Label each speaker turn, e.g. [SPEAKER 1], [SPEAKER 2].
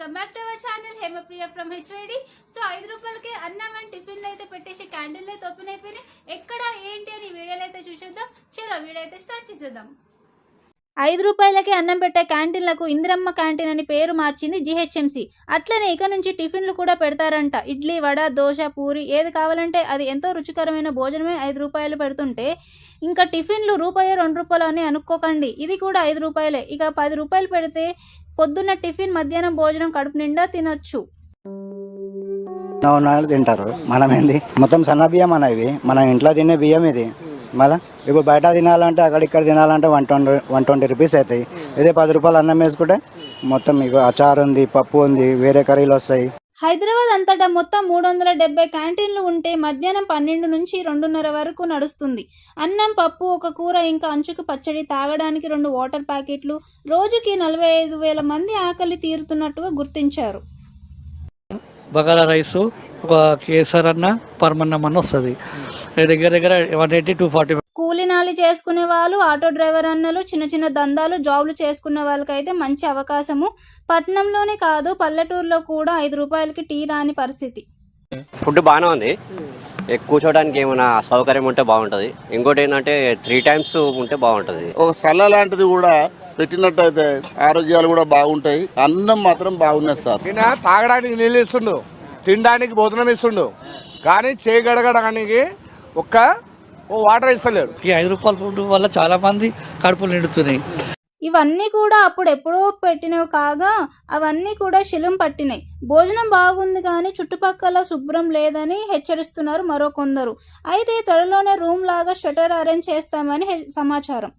[SPEAKER 1] Welcome back to our channel Hemapriya from HID. So ఐదు రూపాయలకి అన్నం అండ్ టిఫిన్లు అయితే పెట్టేసి క్యాండిల్ అయితే ఓపెన్ అయిపోయినాయి. ఎక్కడ ఏంటి అని వీడియోలు అయితే చూసేద్దాం. చలో వీడియో అయితే స్టార్ట్ చేసేద్దాం. ఐదు రూపాయలకి అన్నం పెట్టే క్యాంటీన్లకు ఇందిరమ్మ క్యాంటీన్ అని పేరు మార్చింది జిహెచ్ఎంసి. అట్లనే ఇక నుంచి టిఫిన్లు కూడా పెడతారంట. ఇడ్లీ వడ దోశ పూరి ఏది కావాలంటే అది ఎంతో రుచికరమైన భోజనమే ఐదు రూపాయలు పెడుతుంటే ఇంకా టిఫిన్లు రూపాయి రెండు రూపాయలు అని అనుకోకండి. ఇది కూడా ఐదు రూపాయలే. ఇక పది రూపాయలు పెడితే పొద్దున్న టిఫిన్ మధ్యాహ్నం భోజనం కడుపు నిండా తినొచ్చు.
[SPEAKER 2] వాళ్ళు తింటారు. మనం ఏంది? మొత్తం సన్న బియ్యం అన్న ఇవి. మనం ఇంట్లో తినే బియ్యం ఇది. మళ్ళా? ఇప్పుడు బయట తినాలంటే అక్కడ ఇక్కడ తినాలంటే one twenty one twenty rupees అవుతాయి. ఇదే పది రూపాయలు అన్నం వేసుకుంటే మొత్తం మీకు అచారు ఉంది పప్పు ఉంది వేరే కర్రీలు వస్తాయి.
[SPEAKER 1] హైదరాబాద్ అంతటా మొత్తం మూడు వందల డెబ్బై క్యాంటీన్లు ఉంటే మధ్యాహ్నం పన్నెండు నుంచి రెండున్నర వరకు నడుస్తుంది. అన్నం పప్పు ఒక కూర ఇంకా అంచుకు పచ్చడి తాగడానికి రెండు వాటర్ ప్యాకెట్లు రోజుకి నలభై ఐదు వేల మంది ఆకలి తీరుతున్నట్టుగా గుర్తించారు.
[SPEAKER 3] బగారా రైస్ ఒక కేసర్ అన్న పర్మన్నం అన్న వస్తుంది. దగ్గర దగ్గర వన్ ఎయిటీ టూ ఫార్టీ
[SPEAKER 1] కూలినాలి చేసుకునే వాళ్ళు ఆటో డ్రైవర్ అన్నలు చిన్న చిన్న దందాలు జాబ్లు చేసుకునే వాళ్ళకైతే మంచి అవకాశము. పట్టణంలోనే కాదు పల్లెటూరులో కూడా ఐదు రూపాయలకి టీ రాని పరిస్థితి.
[SPEAKER 4] ఫుడ్ బాగానే ఉంది. కూర్చోడానికి ఏమైనా సౌకర్యం ఉంటే బాగుంటుంది. ఇంకోటి ఏంటంటే త్రీ టైమ్స్ ఉంటే బాగుంటుంది.
[SPEAKER 5] ఒక సల్ల లాంటిది కూడా పెట్టినట్టయితే ఆరోగ్యాలు కూడా బాగుంటాయి. అన్నం మాత్రం బాగున్నది సార్.
[SPEAKER 6] ఈయన తాగడానికి నీళ్ళు ఇస్తుండు తినడానికి భోజనం ఇస్తుండు. కానీ చేయి గడగడానికి ఒక్క ఓ వాటర్ ఇస్తలేడు
[SPEAKER 3] ఈ ఐదు రూపాయల ఫుడ్ వల్ల చాలా మంది కడుపులు నిండుతున్నాయి.
[SPEAKER 1] ఇవన్నీ కూడా అప్పుడు ఎప్పుడో పెట్టినవి కాగా అవన్నీ కూడా శిలం పట్టినాయి. భోజనం బాగుంది కానీ చుట్టుపక్కల శుభ్రం లేదని హెచ్చరిస్తున్నారు మరో కొందరు. అయితే త్వరలోనే రూమ్ లాగా షటర్ అరేంజ్ చేస్తామని సమాచారం.